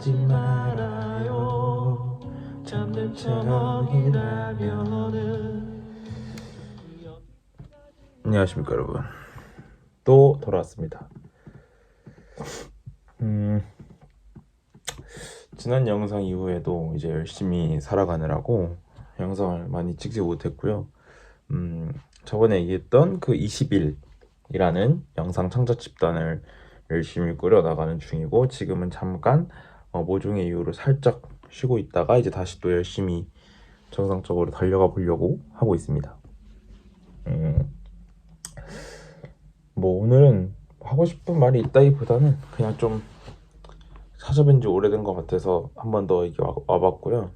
하지 말아요. 안녕하십니까 여러분. 또 돌아왔습니다. 음 지난 영상 이후에도 이제 열심히 살아가느라고 영상을 많이 찍지 못했고요. 음 저번에 얘기했던 그 20일이라는 영상 창작 집단을 열심히 꾸려나가는 중이고 지금은 잠깐 어, 모종의 이유로 살짝 쉬고 있다가 이제 다시 또 열심히 정상적으로 달려가 보려고 하고 있습니다. 음, 뭐 오늘은 하고 싶은 말이 있다기보다는 그냥 좀 찾아뵌 지 오래된 것 같아서 한 번 더 이게 와, 와봤고요.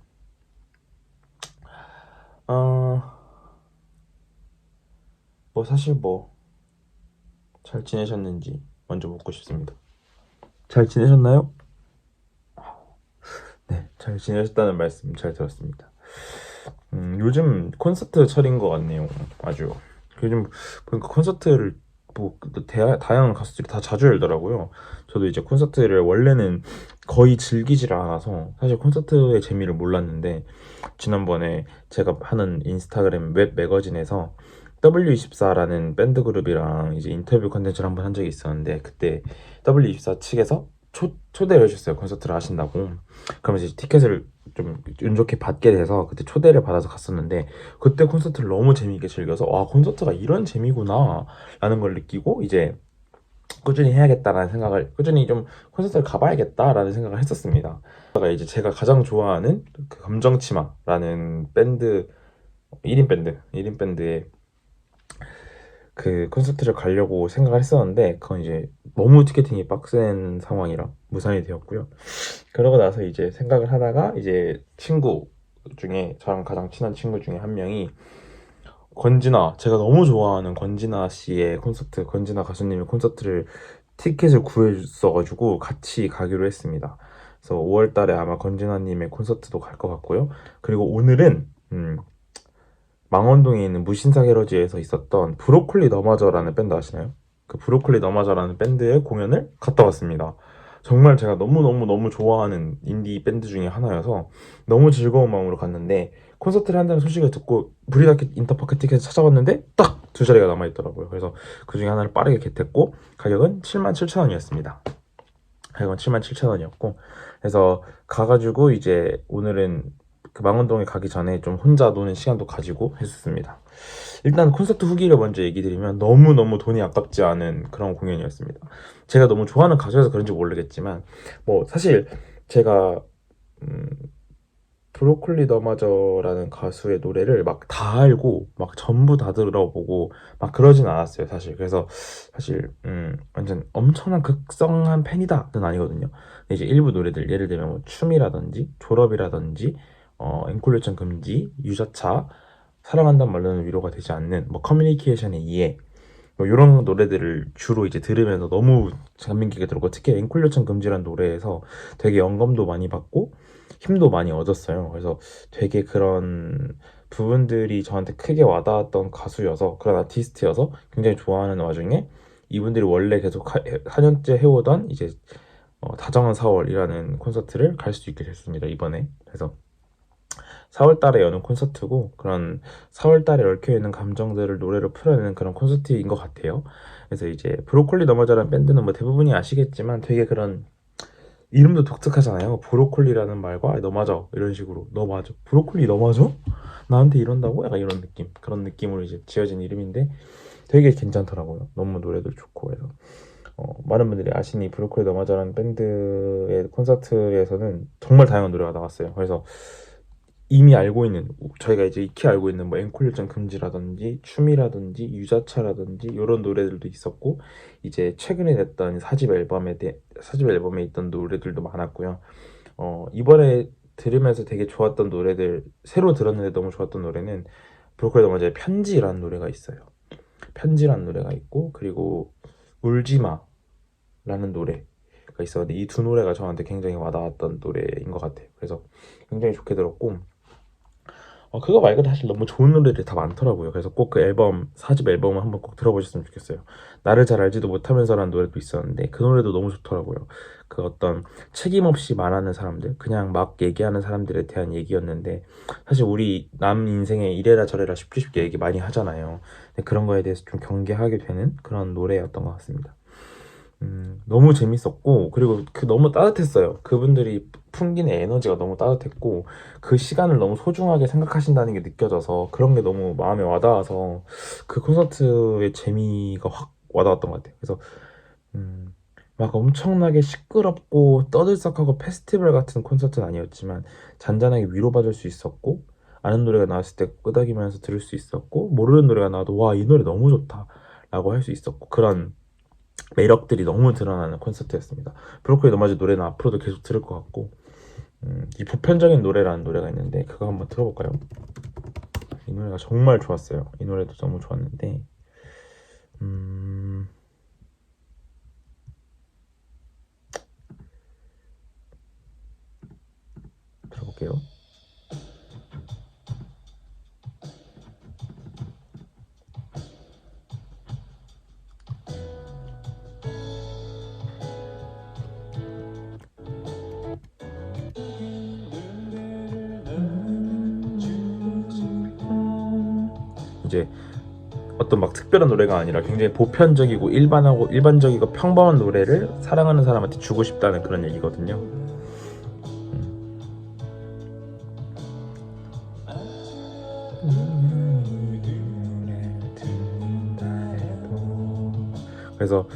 어, 뭐 사실 뭐 잘 지내셨는지 먼저 묻고 싶습니다. 잘 지내셨나요? 네, 잘 지내셨다는 말씀 잘 들었습니다. 음, 요즘 콘서트 철인 것 같네요. 아주. 요즘 보니까 콘서트를 뭐 대, 다양한 가수들이 다 자주 열더라고요. 저도 이제 콘서트를 원래는 거의 즐기질 않아서 사실 콘서트의 재미를 몰랐는데 지난번에 제가 하는 인스타그램 웹 매거진에서 W24라는 밴드 그룹이랑 이제 인터뷰 컨텐츠를 한번 한 적이 있었는데 그때 W24 측에서 초, 초대를 해주셨어요 콘서트를 하신다고 그러면서 이제 티켓을 좀운 좋게 받게 돼서 그때 초대를 받아서 갔었는데 그때 콘서트를 너무 재미있게 즐겨서 와 콘서트가 이런 재미구나 라는 걸 느끼고 이제 꾸준히 해야겠다라는 생각을 꾸준히 좀 콘서트를 가봐야겠다라는 생각을 했었습니다. 제가 이제 제가 가장 좋아하는 그 감정치마라는 밴드 1인 밴드 1인 밴드의 그 콘서트를 가려고 생각을 했었는데 그건 이제 너무 티켓팅이 빡센 상황이라 무산이 되었고요. 그러고 나서 이제 생각을 하다가 이제 친구 중에 저랑 가장 친한 친구 중에 한 명이 권진아 제가 너무 좋아하는 권진아 씨의 콘서트 권진아 가수님의 콘서트를 티켓을 구해줬어가지고 같이 가기로 했습니다. 그래서 5월달에 아마 권진아님의 콘서트도 갈 것 같고요. 그리고 오늘은 음, 망원동에 있는 무신사 게러지에서 있었던 브로콜리 너마저라는 밴드 아시나요? 그 브로콜리 너마저라는 밴드의 공연을 갔다 왔습니다. 정말 제가 너무너무너무 좋아하는 인디 밴드 중에 하나여서 너무 즐거운 마음으로 갔는데 콘서트를 한다는 소식을 듣고 브리다켓 인터파크 티켓을 찾아봤는데 딱 두 자리가 남아있더라고요. 그래서 그 중에 하나를 빠르게 겟했고 가격은 77,000원이었습니다. 가격은 77,000원이었고 그래서 가가지고 이제 오늘은 그 망원동에 가기 전에 좀 혼자 노는 시간도 가지고 했었습니다. 일단 콘서트 후기를 먼저 얘기 드리면 너무너무 돈이 아깝지 않은 그런 공연이었습니다. 제가 너무 좋아하는 가수여서 그런지 모르겠지만 뭐 사실 제가 음, 브로콜리 너마저라는 가수의 노래를 막 다 알고 막 전부 다 들어보고 막 그러진 않았어요 사실 그래서 사실 음 완전 엄청난 극성한 팬이다는 아니거든요 이제 일부 노래들 예를 들면 뭐 춤이라든지 졸업이라든지 어 앵콜 요청 금지 유자차 사랑한단 말로는 위로가 되지 않는 뭐 커뮤니케이션의 이해 뭐 이런 노래들을 주로 이제 들으면서 너무 감명 깊게 들었고 특히 앵콜 요청 금지란 노래에서 되게 영감도 많이 받고 힘도 많이 얻었어요. 그래서 되게 그런 부분들이 저한테 크게 와닿았던 가수여서 그런 아티스트여서 굉장히 좋아하는 와중에 이분들이 원래 계속 4년째 해오던 이제 어, 다정한 4월이라는 콘서트를 갈 수 있게 됐습니다 이번에 그래서 4월 달에 여는 콘서트고 그런 4월 달에 얽혀 있는 감정들을 노래로 풀어내는 그런 콘서트인 것 같아요. 그래서 이제 브로콜리 너머저라는 밴드는 뭐 대부분이 아시겠지만 되게 그런 이름도 독특하잖아요. 브로콜리라는 말과 너 맞아 이런 식으로 너 맞아 브로콜리 너 맞아? 나한테 이런다고? 약간 이런 느낌 그런 느낌으로 이제 지어진 이름인데 되게 괜찮더라고요. 너무 노래도 좋고 해서 어, 많은 분들이 아시니 브로콜리 너 맞아라는 밴드의 콘서트에서는 정말 다양한 노래가 나왔어요. 그래서 이미 알고 있는 저희가 이제 익히 알고 있는 뭐 앵콜 요청 금지라든지 춤이라든지 유자차라든지 이런 노래들도 있었고 이제 최근에 냈던 사집 앨범에 대 사집 앨범에 있던 노래들도 많았고요. 어 이번에 들으면서 되게 좋았던 노래들 새로 들었는데 너무 좋았던 노래는 브로콜리 너머즈의 편지라는 노래가 있어요. 편지라는 노래가 있고 그리고 울지마라는 노래 가 있었는데 이 두 노래가 저한테 굉장히 와닿았던 노래인 것 같아요. 그래서 굉장히 좋게 들었고 어, 그거 말고도 사실 너무 좋은 노래들이 다 많더라고요. 그래서 꼭 그 앨범, 4집 앨범을 한번 꼭 들어보셨으면 좋겠어요. 나를 잘 알지도 못하면서라는 노래도 있었는데 그 노래도 너무 좋더라고요. 그 어떤 책임 없이 말하는 사람들, 그냥 막 얘기하는 사람들에 대한 얘기였는데 사실 우리 남 인생에 이래라 저래라 쉽게 쉽게 얘기 많이 하잖아요. 그런 거에 대해서 좀 경계하게 되는 그런 노래였던 것 같습니다. 음, 너무 재밌었고 그리고 그 너무 따뜻했어요. 그분들이 풍기는 에너지가 너무 따뜻했고 그 시간을 너무 소중하게 생각하신다는 게 느껴져서 그런 게 너무 마음에 와닿아서 그 콘서트의 재미가 확 와닿았던 것 같아요. 그래서 음, 막 엄청나게 시끄럽고 떠들썩하고 페스티벌 같은 콘서트는 아니었지만 잔잔하게 위로받을 수 있었고 아는 노래가 나왔을 때 끄덕이면서 들을 수 있었고 모르는 노래가 나와도 와 이 노래 너무 좋다 라고 할 수 있었고 그런 매력들이 너무 드러나는 콘서트였습니다. 브로콜리 너마저 노래는 앞으로도 계속 들을 것 같고 음, 이 보편적인 노래라는 노래가 있는데 그거 한번 들어볼까요? 이 노래가 정말 좋았어요. 이 노래도 너무 좋았는데 음... 들어볼게요. 이제 어떤 막 특별한 노래가 아니라 굉장히 보편적이고 일반하고 일반적이고 평범한 노래를 사랑하는 사람한테 주고 싶다는 그런 얘기거든요. 그래서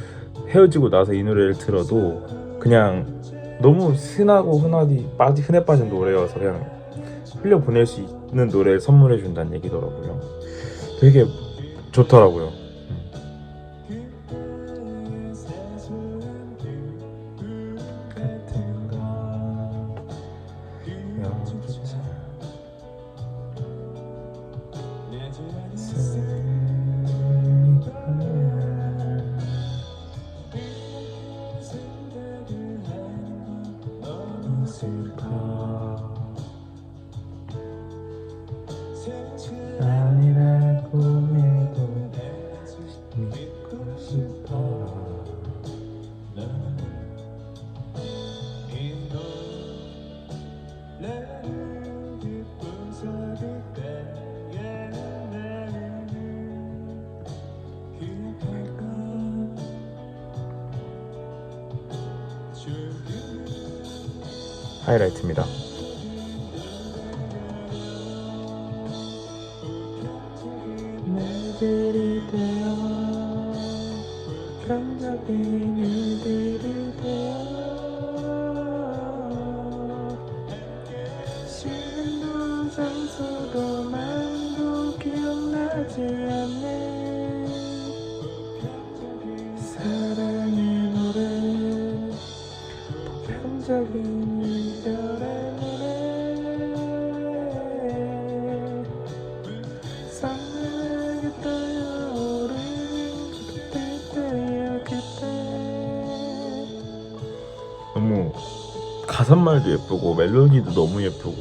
헤어지고 나서 이 노래를 들어도 그냥 너무 흔하고 흔하디 빠지 흔해 빠진 노래여서 그냥 흘려 보낼 수 있는 노래를 선물해 준다는 얘기더라고요. 되게 좋더라고요. 하이라이트입니다. 장소도 마음도 기억나지 않네 가사말도 예쁘고 멜로디도 너무 예쁘고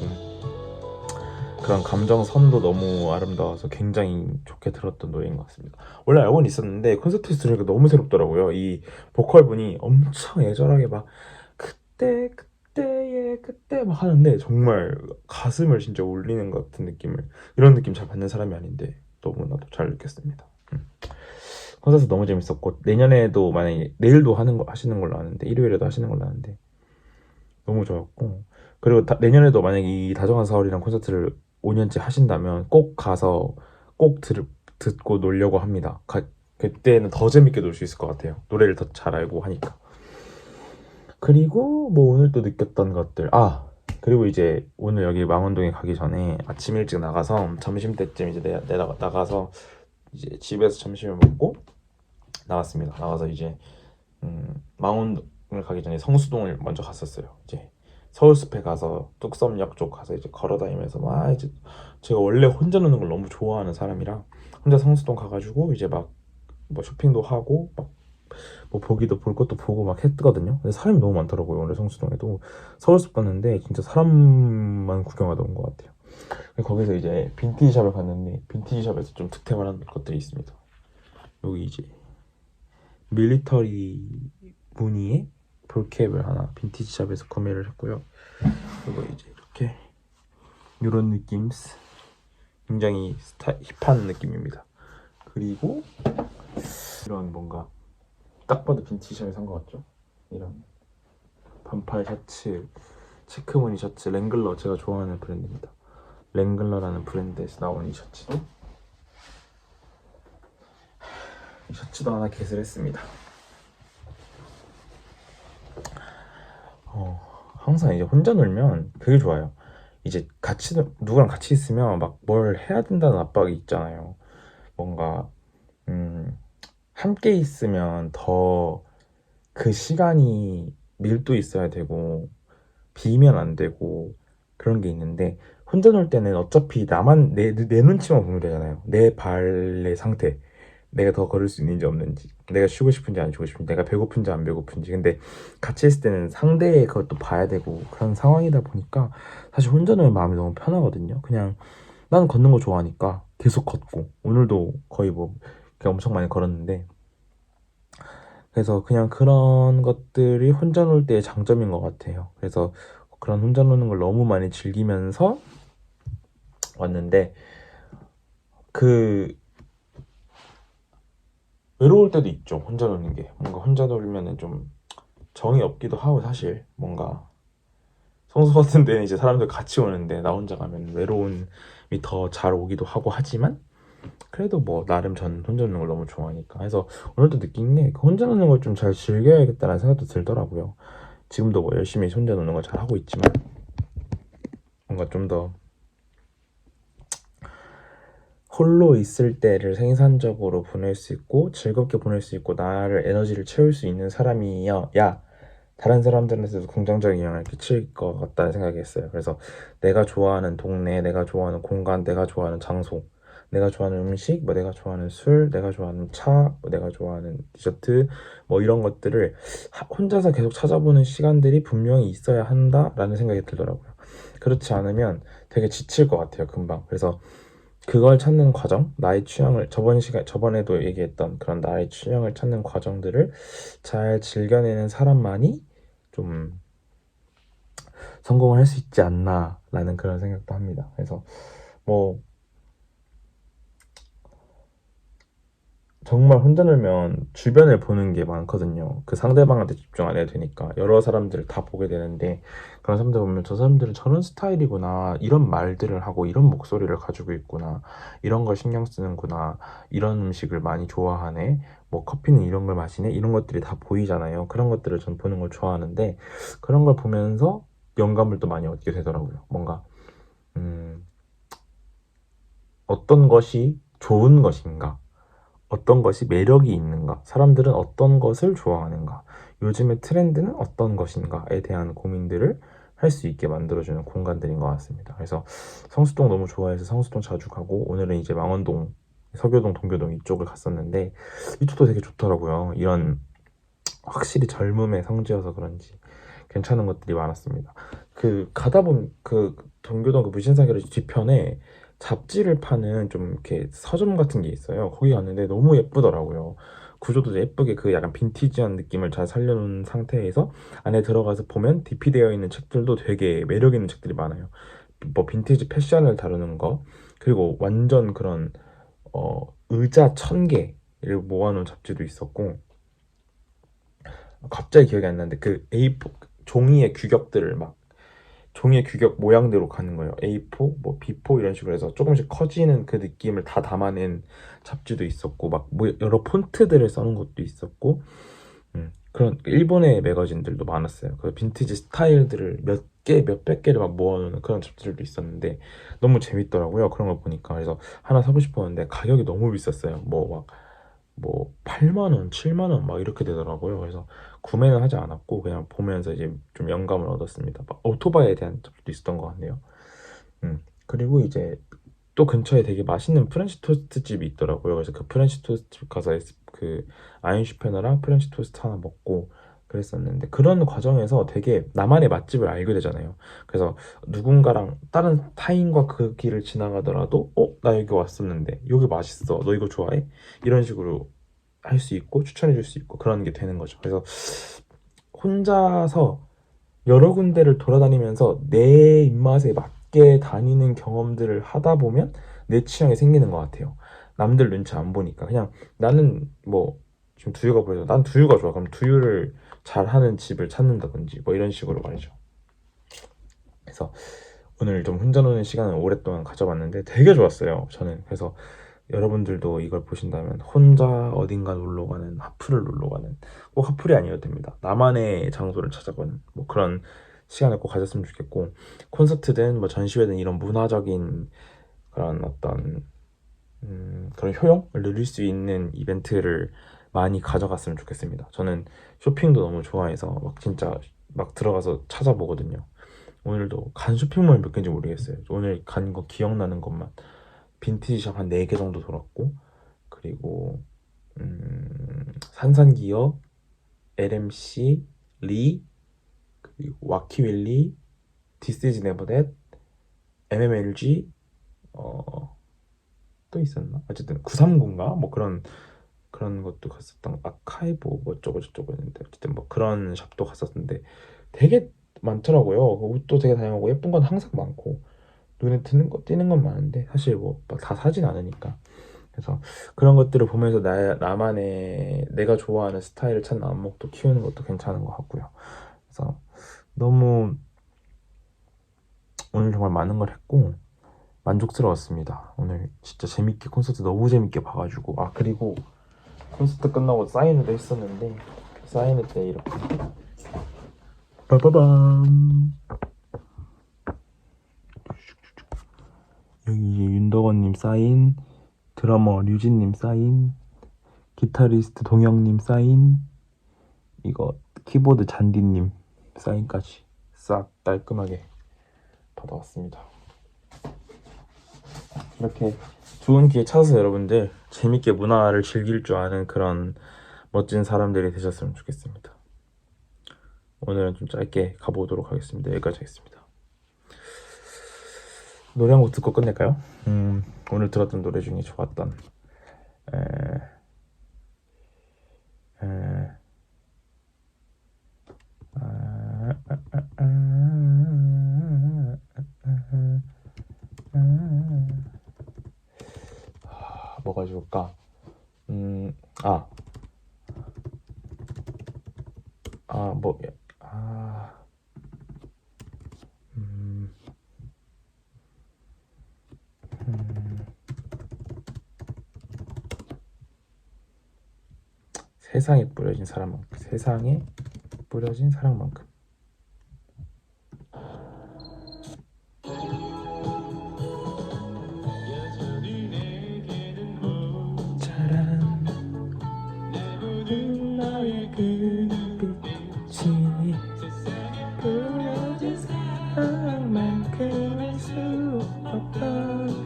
그런 감정선도 너무 아름다워서 굉장히 좋게 들었던 노래인 것 같습니다. 원래 알고는 있었는데 콘서트에서 들으니까 너무 새롭더라고요. 이 보컬 분이 엄청 애절하게 막 그때 그때의 그때 막 하는데 정말 가슴을 진짜 울리는 것 같은 느낌을 이런 느낌 잘 받는 사람이 아닌데 너무나도 잘 느꼈습니다. 음. 콘서트 너무 재밌었고 내년에도 만약에 내일도 하는 거 하시는 걸로 아는데 일요일에도 하시는 걸로 아는데 너무 좋았고 그리고 다- 내년에도 만약에 이 다정한 4월이랑 콘서트를 5년째 하신다면 꼭 가서 꼭 들, 듣고 놀려고 합니다. 가- 그때는 더 재밌게 놀 수 있을 것 같아요. 노래를 더 잘 알고 하니까. 그리고 뭐 오늘 또 느꼈던 것들 아 그리고 이제 오늘 여기 망원동에 가기 전에 아침 일찍 나가서 점심 때쯤 이제 내, 내가 나가서 이제 집에서 점심을 먹고 나왔습니다. 나가서 이제 음, 망원동 을 가기 전에 성수동을 먼저 갔었어요. 이제 서울숲에 가서 뚝섬역 쪽 가서 이제 걸어다니면서 막 이제 제가 원래 혼자 노는 걸 너무 좋아하는 사람이라 혼자 성수동 가가지고 이제 막 뭐 쇼핑도 하고 막 뭐 보기도 볼 것도 보고 막 했거든요. 근데 사람이 너무 많더라고요. 원래 성수동에도 서울숲 갔는데 진짜 사람만 구경하다 온 것 같아요. 거기서 이제 빈티지 샵을 갔는데 빈티지 샵에서 좀 득템을 한 것들이 있습니다. 여기 이제 밀리터리 무늬의 볼캡을 하나 빈티지 샵에서 구매를 했고요. 그리고 이제 이렇게 이런 느낌 굉장히 스타 힙한 느낌입니다. 그리고 이런 뭔가 딱 봐도 빈티지 샵에 산 것 같죠? 이런 반팔 셔츠 체크무늬 셔츠 랭글러 제가 좋아하는 브랜드입니다. 랭글러라는 브랜드에서 나온 이 셔츠도 이 셔츠도 하나 개설했습니다. 어, 항상 이제 혼자 놀면 그게 좋아요. 이제 같이 놀- 누구랑 같이 있으면 막 뭘 해야 된다는 압박이 있잖아요. 뭔가 음, 함께 있으면 더 그 시간이 밀도 있어야 되고 비면 안 되고 그런 게 있는데 혼자 놀 때는 어차피 나만 내, 내 눈치만 보면 되잖아요. 내 발의 상태, 내가 더 걸을 수 있는지 없는지, 내가 쉬고 싶은지 안 쉬고 싶은지, 내가 배고픈지 안 배고픈지. 근데 같이 있을 때는 상대의 그것도 봐야 되고 그런 상황이다 보니까 사실 혼자 놀면 마음이 너무 편하거든요. 그냥 나는 걷는 거 좋아하니까 계속 걷고 오늘도 거의 뭐 엄청 많이 걸었는데 그래서 그냥 그런 것들이 혼자 놀 때의 장점인 것 같아요. 그래서 그런 혼자 노는 걸 너무 많이 즐기면서 왔는데 그 외로울 때도 있죠. 혼자 노는 게 뭔가 혼자 놀면은 좀 정이 없기도 하고 사실 뭔가 성수 같은 데는 이제 사람들 같이 오는데 나 혼자 가면 외로움이 더 잘 오기도 하고 하지만 그래도 뭐 나름 전 혼자 노는 걸 너무 좋아하니까 그래서 오늘도 느낀 게그 혼자 노는 걸 좀 잘 즐겨야겠다는 생각도 들더라고요. 지금도 뭐 열심히 혼자 노는 걸 잘 하고 있지만 뭔가 좀더 홀로 있을 때를 생산적으로 보낼 수 있고 즐겁게 보낼 수 있고 나를 에너지를 채울 수 있는 사람이야 야 다른 사람들한테도 긍정적인 영향을 끼칠 것 같다는 생각이 했어요. 그래서 내가 좋아하는 동네, 내가 좋아하는 공간, 내가 좋아하는 장소, 내가 좋아하는 음식, 뭐 내가 좋아하는 술, 내가 좋아하는 차, 뭐 내가 좋아하는 디저트, 뭐 이런 것들을 하- 혼자서 계속 찾아보는 시간들이 분명히 있어야 한다라는 생각이 들더라고요. 그렇지 않으면 되게 지칠 것 같아요, 금방. 그래서 그걸 찾는 과정, 나의 취향을 저번 시간 저번에도 얘기했던 그런 나의 취향을 찾는 과정들을 잘 즐겨내는 사람만이 좀 성공을 할 수 있지 않나라는 그런 생각도 합니다. 그래서 뭐 정말 혼자 놀면 주변을 보는 게 많거든요. 그 상대방한테 집중 안 해도 되니까. 여러 사람들을 다 보게 되는데 그런 사람들 보면 저 사람들은 저런 스타일이구나. 이런 말들을 하고 이런 목소리를 가지고 있구나. 이런 걸 신경 쓰는구나. 이런 음식을 많이 좋아하네. 뭐 커피는 이런 걸 마시네. 이런 것들이 다 보이잖아요. 그런 것들을 전 보는 걸 좋아하는데 그런 걸 보면서 영감을 또 많이 얻게 되더라고요. 뭔가 음, 어떤 것이 좋은 것인가 어떤 것이 매력이 있는가? 사람들은 어떤 것을 좋아하는가? 요즘의 트렌드는 어떤 것인가에 대한 고민들을 할 수 있게 만들어주는 공간들인 것 같습니다. 그래서 성수동 너무 좋아해서 성수동 자주 가고 오늘은 이제 망원동, 서교동, 동교동 이쪽을 갔었는데 이쪽도 되게 좋더라고요. 이런 확실히 젊음의 성지여서 그런지 괜찮은 것들이 많았습니다. 그 가다 보면 그 동교동 그 무신사기로 뒤편에 잡지를 파는 좀 이렇게 서점 같은 게 있어요. 거기 갔는데 너무 예쁘더라고요. 구조도 예쁘게 그 약간 빈티지한 느낌을 잘 살려놓은 상태에서 안에 들어가서 보면 디피되어 있는 책들도 되게 매력 있는 책들이 많아요. 뭐 빈티지 패션을 다루는 거 그리고 완전 그런 어 의자 천 개를 모아놓은 잡지도 있었고 갑자기 기억이 안 나는데 그 A4 종이의 규격들을 막 종이의 규격 모양대로 가는 거예요. A4, 뭐 B4 이런 식으로 해서 조금씩 커지는 그 느낌을 다 담아낸 잡지도 있었고 막 뭐 여러 폰트들을 써놓은 것도 있었고 음, 그런 일본의 매거진들도 많았어요. 그 빈티지 스타일들을 몇 개, 몇백 개를 막 모아놓은 그런 잡지들도 있었는데 너무 재밌더라고요. 그런 걸 보니까 그래서 하나 사고 싶었는데 가격이 너무 비쌌어요. 뭐 막뭐 8만 원, 7만 원 막 이렇게 되더라고요. 그래서 구매는 하지 않았고 그냥 보면서 이제 좀 영감을 얻었습니다. 막 오토바이에 대한 잡지도 있었던 것 같네요. 음 그리고 이제 또 근처에 되게 맛있는 프렌치 토스트 집이 있더라고요. 그래서 그 프렌치 토스트 집 가서 그 아인슈페너랑 프렌치 토스트 하나 먹고 그랬었는데 그런 과정에서 되게 나만의 맛집을 알게 되잖아요. 그래서 누군가랑 다른 타인과 그 길을 지나가더라도 어? 나 여기 왔었는데 여기 맛있어. 너 이거 좋아해? 이런 식으로 할 수 있고 추천해 줄 수 있고 그런 게 되는 거죠. 그래서 혼자서 여러 군데를 돌아다니면서 내 입맛에 맞게 다니는 경험들을 하다 보면 내 취향이 생기는 것 같아요. 남들 눈치 안 보니까 그냥 나는 뭐 지금 두유가 보여서 난 두유가 좋아. 그럼 두유를 잘하는 집을 찾는다든지 뭐 이런 식으로 말이죠. 그래서 오늘 좀 혼자 노는 시간을 오랫동안 가져봤는데 되게 좋았어요. 저는 그래서 여러분들도 이걸 보신다면 혼자 어딘가 놀러 가는 하프를 놀러 가는 꼭 하플이 아니어도 됩니다. 나만의 장소를 찾아가는 뭐 그런 시간을 꼭 가졌으면 좋겠고 콘서트든 뭐 전시회든 이런 문화적인 그런 어떤 음, 그런 효용을 누릴 수 있는 이벤트를 많이 가져갔으면 좋겠습니다. 저는 쇼핑도 너무 좋아해서 막 진짜 막 들어가서 찾아보거든요. 오늘도 간 쇼핑몰 몇 개인지 모르겠어요. 오늘 간 거 기억나는 것만 빈티지 샵 한 4개 정도 돌았고 그리고 음, 산산기어, LMC, 리 그리고 와키윌리, 디스이즈 네버댓, MMLG 어, 또 있었나? 어쨌든 930인가? 뭐 그런 그런 것도 갔었던 아카이브 뭐 어쩌고 저쩌고 했는데 어쨌든 뭐 그런 샵도 갔었는데 되게 많더라고요. 옷도 되게 다양하고 예쁜 건 항상 많고 눈에 띄는 거 띄는 건 많은데 사실 뭐 다 사진 않으니까 그래서 그런 것들을 보면서 나, 나만의 내가 좋아하는 스타일을 찾는 안목도 키우는 것도 괜찮은 것 같고요. 그래서 너무 오늘 정말 많은 걸 했고 만족스러웠습니다. 오늘 진짜 재밌게 콘서트 너무 재밌게 봐가지고 아 그리고 콘서트 끝나고 사인회도 했었는데 사인회 때 이렇게 빠바밤 여기 윤덕원님 사인 드러머 류진님 사인 기타리스트 동영님 사인 이거 키보드 잔디님 사인까지 싹 깔끔하게 받아왔습니다. 이렇게 좋은 기회 찾아서 여러분들 재밌게 문화를 즐길 줄 아는 그런 멋진 사람들이 되셨으면 좋겠습니다. 오늘은 좀 짧게 가보도록 하겠습니다. 여기까지 하겠습니다. 노래 한 곡 듣고 끝낼까요? 음, 오늘 들었던 노래 중에 좋았던 에, 에, 아, 아, 아, 아, 아, 아, 아, 뭐가 좋을까? 음, 아, 아, 뭐, 세상에 뿌려진 사랑만큼, 세상에 뿌려진 사랑만큼.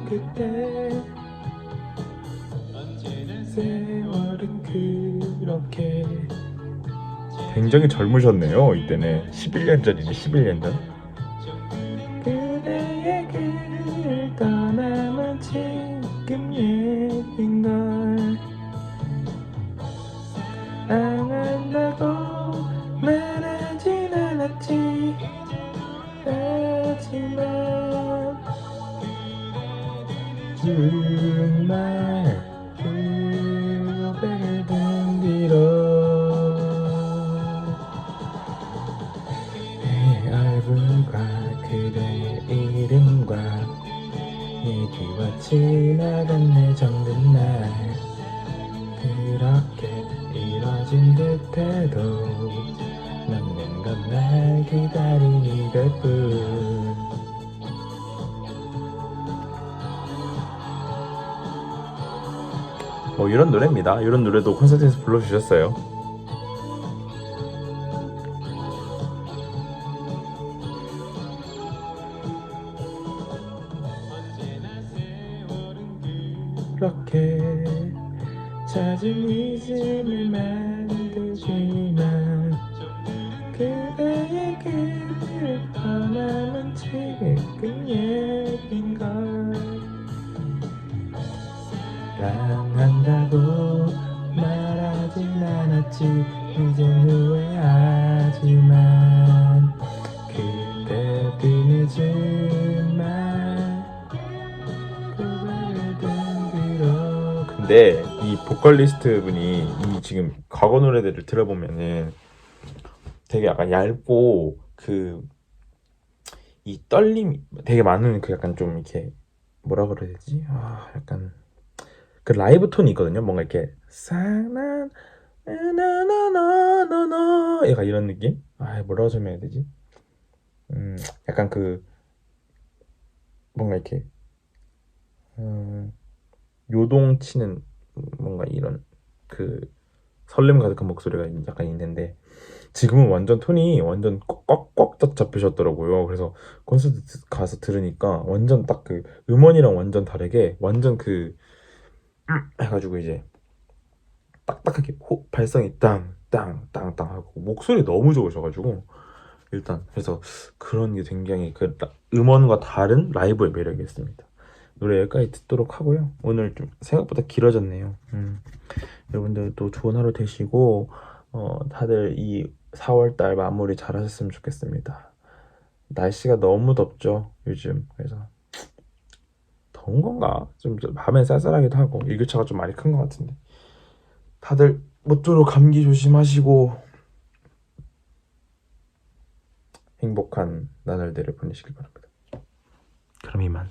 그 그때 굉장히 젊으셨네요 이때는. 11년 전이네 11년 전 이런 노래입니다. 이런 노래도 콘서트에서 불러주셨어요. 그렇게 찾은 리듬을 만들지만 그대의 길을 떠나면 지금 예빈걸 나는 사랑한다고 말하진 않았지 이젠 후회하지만 그때도 늦은 말 고백을 들어 근데 이 보컬리스트 분이 이 지금 과거 노래들을 들어보면은 되게 약간 얇고 그 이 떨림이 되게 많은 그 약간 좀 이렇게 뭐라 그래야 되지? 아 약간 그 라이브 톤이 있거든요. 뭔가 이렇게 사난 나나나나나나 약간 이런 느낌? 아 뭐라고 설명해야 되지? 음 약간 그 뭔가 이렇게 음 요동치는 뭔가 이런 그 설렘 가득한 목소리가 약간 있는데 지금은 완전 톤이 완전 꽉꽉꽉 잡히셨더라고요. 그래서 콘서트 가서 들으니까 완전 딱 그 음원이랑 완전 다르게 완전 그 해가지고 이제 딱딱하게 호, 발성이 땅땅땅땅 하고 목소리 너무 좋으셔가지고 일단 그래서 그런 게 굉장히 그 라- 음원과 다른 라이브의 매력이 있습니다. 노래 여기까지 듣도록 하고요. 오늘 좀 생각보다 길어졌네요. 음. 여러분들도 좋은 하루 되시고 어, 다들 이 4월달 마무리 잘 하셨으면 좋겠습니다. 날씨가 너무 덥죠, 요즘. 그래서 더운 건가? 좀 밤에 쌀쌀하기도 하고 일교차가 좀 많이 큰 것 같은데. 다들 모쪼록 감기 조심하시고 행복한 나날들을 보내시길 바랍니다. 그럼 이만.